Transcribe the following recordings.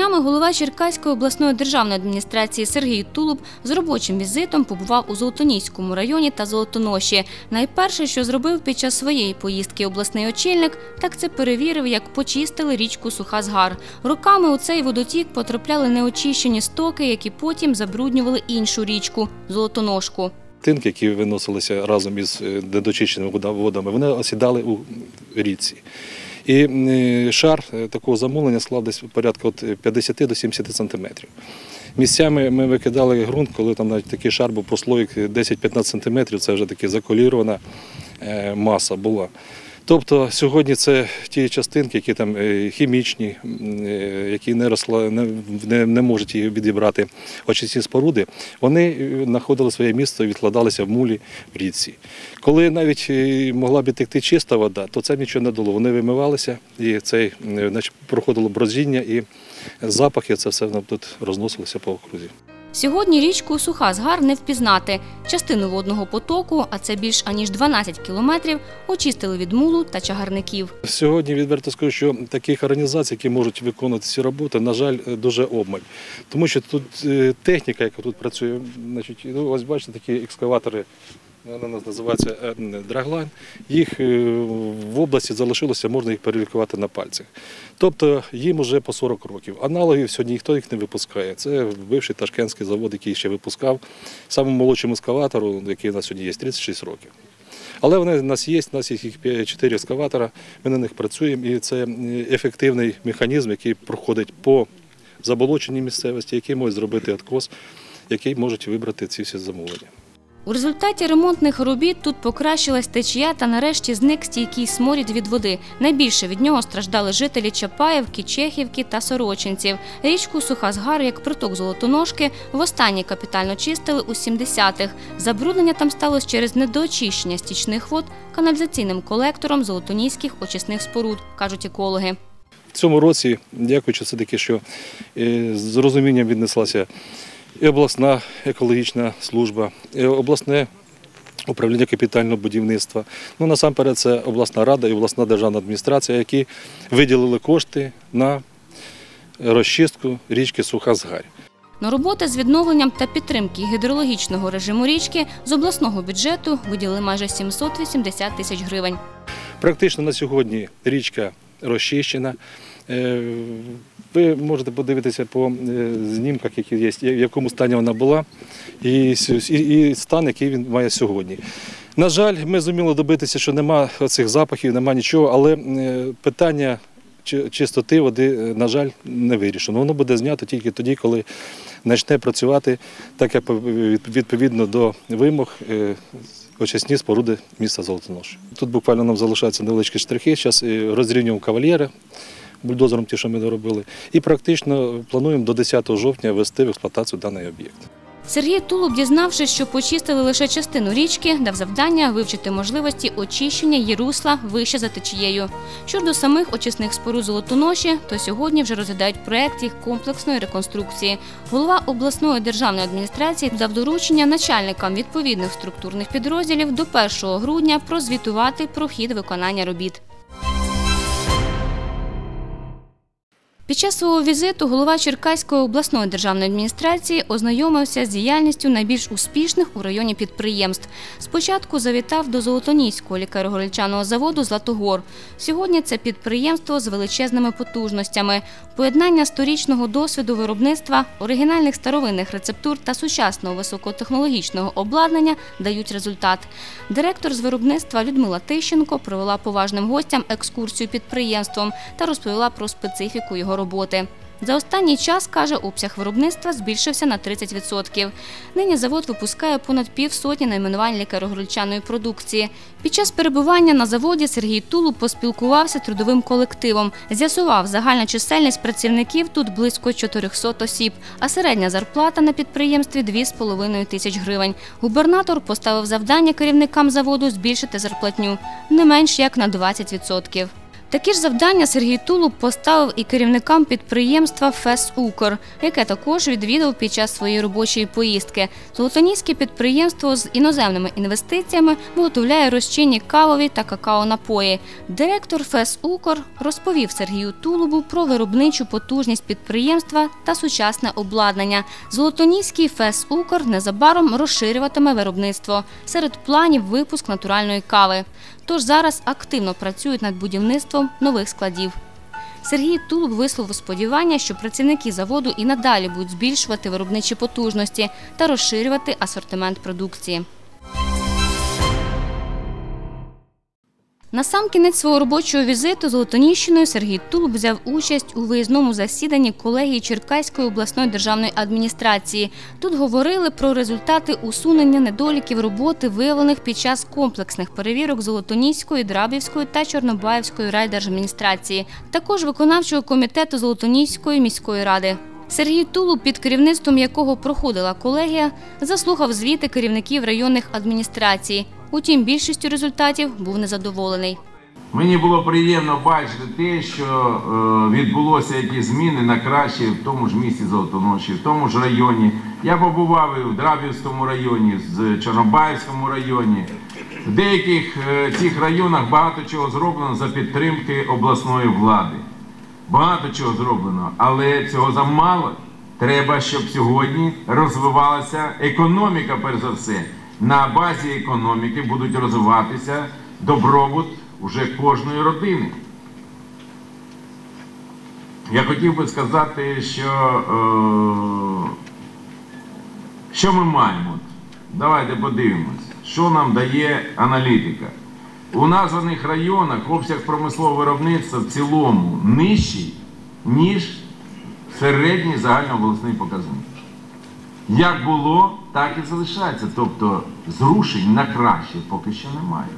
Днями голова Черкаської обласної державної адміністрації Сергій Тулуб з робочим візитом побував у Золотоніському районі та Золотоноші. Найперше, що зробив під час своєї поїздки обласний очільник, так це перевірив, як почистили річку Сухазгар. Роками у цей водотік потрапляли неочищені стоки, які потім забруднювали іншу річку Золотоножку. Тинки, які виносилися разом із е, недочищеними вода- водами, вони осідали у річці. І е, шар е, такого замовлення склав десь порядка від 50 до 70 сантиметрів. Місцями ми викидали ґрунт, коли там навіть такий шар був прослоїк 10-15 сантиметрів, це вже така заколірована е, маса була. Тобто сьогодні це ті частинки, які там е, хімічні, е, які не, росла, не, не, можуть її відібрати очисні споруди, вони е, знаходили своє місце і відкладалися в мулі в річці. Коли навіть могла б текти чиста вода, то це нічого не дало. Вони вимивалися і цей, е, значить, проходило бродіння і запахи, це все нам тут розносилося по окрузі. Сьогодні річку Сухазгар не впізнати. Частину водного потоку, а це більш аніж 12 кілометрів, очистили від мулу та чагарників. Сьогодні відверто скажу, що таких організацій, які можуть виконувати ці роботи, на жаль, дуже обмаль. Тому що тут е, техніка, яка тут працює, значить, ну, ось бачите, такі екскаватори, нас називаються е, драглайн. Їх е, в області залишилося, можна їх перелікувати на пальцях. Тобто їм вже по 40 років. Аналогів сьогодні ніхто їх не випускає. Це бивший ташкентський завод, який ще випускав. Самому молодшому ескаватору, який у нас сьогодні є, 36 років. Але вони в нас є, у нас їх 4 ескаватора, ми на них працюємо, і це ефективний механізм, який проходить по заболоченій місцевості, який може зробити откос, який можуть вибрати ці всі замовлення. У результаті ремонтних робіт тут покращилась течія та нарешті зник стійкий сморід від води. Найбільше від нього страждали жителі Чапаєвки, Чехівки та Сорочинців. Річку Сухазгар, як приток Золотоножки, востаннє капітально чистили у 70-х. Забруднення там сталося через недоочищення стічних вод каналізаційним колектором золотоніських очисних споруд, кажуть екологи. В цьому році, дякуючи все-таки, що е, з розумінням віднеслася і обласна екологічна служба, і обласне управління капітального будівництва. Ну, насамперед, це обласна рада і обласна державна адміністрація, які виділили кошти на розчистку річки Сухазгарь. На роботи з відновленням та підтримки гідрологічного режиму річки з обласного бюджету виділили майже 780 тисяч гривень. Практично на сьогодні річка розчищена. Е, Ви можете подивитися по е, знімках, які є, в якому стані вона була, і, і, стан, який він має сьогодні. На жаль, ми зуміли добитися, що нема цих запахів, нема нічого, але е, питання чистоти води, на жаль, не вирішено. Воно буде знято тільки тоді, коли почне працювати так, як відповідно до вимог очисні споруди міста Золотонош. Тут буквально нам залишаються невеличкі штрихи. Зараз розрівнюємо кавальєри бульдозером, ті, що ми доробили. І практично плануємо до 10 жовтня ввести в експлуатацію даний об'єкт. Сергій Тулуб, дізнавшись, що почистили лише частину річки, дав завдання вивчити можливості очищення її русла вище за течією. Щодо самих очисних споруд Золотоноші, то сьогодні вже розглядають проект їх комплексної реконструкції. Голова обласної державної адміністрації дав доручення начальникам відповідних структурних підрозділів до 1 грудня прозвітувати про хід виконання робіт. Під час свого візиту голова Черкаської обласної державної адміністрації ознайомився з діяльністю найбільш успішних у районі підприємств. Спочатку завітав до Золотоніського лікаро-горільчаного заводу Златогор. Сьогодні це підприємство з величезними потужностями. Поєднання сторічного досвіду виробництва, оригінальних старовинних рецептур та сучасного високотехнологічного обладнання дають результат. Директор з виробництва Людмила Тищенко провела поважним гостям екскурсію підприємством та розповіла про специфіку його роботи. За останній час, каже, обсяг виробництва збільшився на 30%. Нині завод випускає понад півсотні найменувань лікаро-горільчаної продукції. Під час перебування на заводі Сергій Тулуб поспілкувався трудовим колективом. З'ясував, загальна чисельність працівників тут близько 400 осіб, а середня зарплата на підприємстві 2,5 тисяч гривень. Губернатор поставив завдання керівникам заводу збільшити зарплатню не менш як на 20%. Такі ж завдання Сергій Тулуб поставив і керівникам підприємства ФЕС Укр, яке також відвідав під час своєї робочої поїздки. Золотоніське підприємство з іноземними інвестиціями виготовляє розчинні кавові та какао-напої. Директор ФЕС Укр розповів Сергію Тулубу про виробничу потужність підприємства та сучасне обладнання. Золотоніський ФЕС Укр незабаром розширюватиме виробництво. Серед планів випуск натуральної кави. Тож зараз активно працюють над будівництвом нових складів. Сергій Тулуб висловив сподівання, що працівники заводу і надалі будуть збільшувати виробничі потужності та розширювати асортимент продукції. На сам кінець свого робочого візиту Золотоніщиною Сергій Тулуб взяв участь у виїзному засіданні колегії Черкаської обласної державної адміністрації. Тут говорили про результати усунення недоліків роботи, виявлених під час комплексних перевірок Золотоніської, Драбівської та Чорнобаївської райдержадміністрації, також виконавчого комітету Золотоніської міської ради. Сергій Тулуб, під керівництвом якого проходила колегія, заслухав звіти керівників районних адміністрацій. Утім, більшістю результатів був незадоволений. Мені було приємно бачити те, що е, відбулося якісь зміни на краще в тому ж місті Золотоноші, в тому ж районі. Я побував і в Драбівському районі, з Чорнобаївському районі. В деяких е, цих районах багато чого зроблено за підтримки обласної влади. Багато чого зроблено, але цього замало. Треба, щоб сьогодні розвивалася економіка, перш за все. На базі економіки будуть розвиватися добробут уже кожної родини. Я хотів би сказати, що е, що ми маємо? Давайте подивимось, що нам дає аналітика. У названих районах обсяг промислового виробництва в цілому нижчий, ніж середній загальнообласний показник. Як було, так і залишається. Тобто зрушень на краще поки що немає.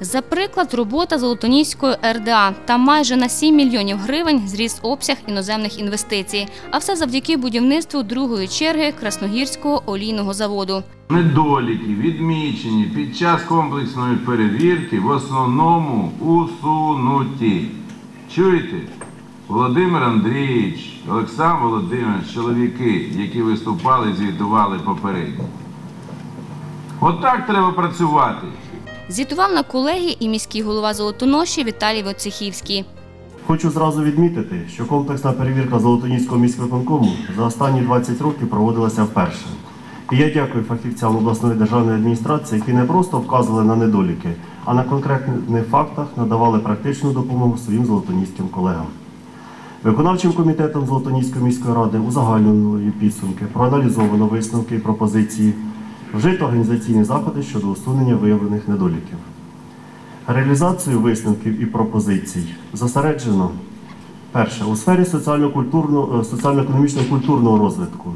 За приклад, робота Золотоніської РДА. Там майже на 7 мільйонів гривень зріс обсяг іноземних інвестицій. А все завдяки будівництву другої черги Красногірського олійного заводу. Недоліки, відмічені під час комплексної перевірки, в основному усунуті. Чуєте? Володимир Андрійович, Олександр Володимирович, чоловіки, які виступали і звітували попередньо. Отак треба працювати. Звітував на колегії і міський голова Золотоноші Віталій Воцехівський. Хочу зразу відмітити, що комплексна перевірка Золотоніського міськвиконкому за останні 20 років проводилася вперше. І я дякую фахівцям обласної державної адміністрації, які не просто вказували на недоліки, а на конкретних фактах надавали практичну допомогу своїм золотоніським колегам. Виконавчим комітетом Золотоніської міської ради узагальненої підсумки проаналізовано висновки і пропозиції, вжито організаційні заходи щодо усунення виявлених недоліків. Реалізацію висновків і пропозицій зосереджено перше у сфері е, соціально-економічного культурного розвитку.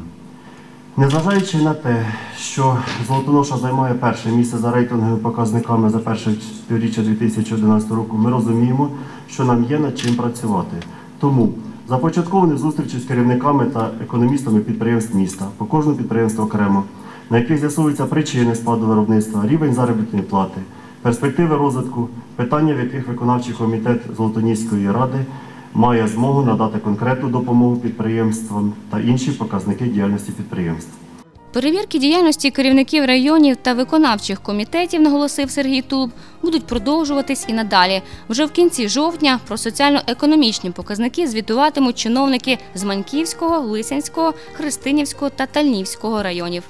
Незважаючи на те, що Золотоноша займає перше місце за рейтинговими показниками за перше півріччя 2011 року, ми розуміємо, що нам є над чим працювати. Тому започатковані зустрічі з керівниками та економістами підприємств міста, по кожному підприємству окремо, на яких з'ясуються причини спаду виробництва, рівень заробітної плати, перспективи розвитку, питання, в яких виконавчий комітет Золотоніської ради має змогу надати конкретну допомогу підприємствам та інші показники діяльності підприємств. Перевірки діяльності керівників районів та виконавчих комітетів, наголосив Сергій Тулуб, будуть продовжуватись і надалі. Вже в кінці жовтня про соціально-економічні показники звітуватимуть чиновники з Маньківського, Лисянського, Христинівського та Тальнівського районів.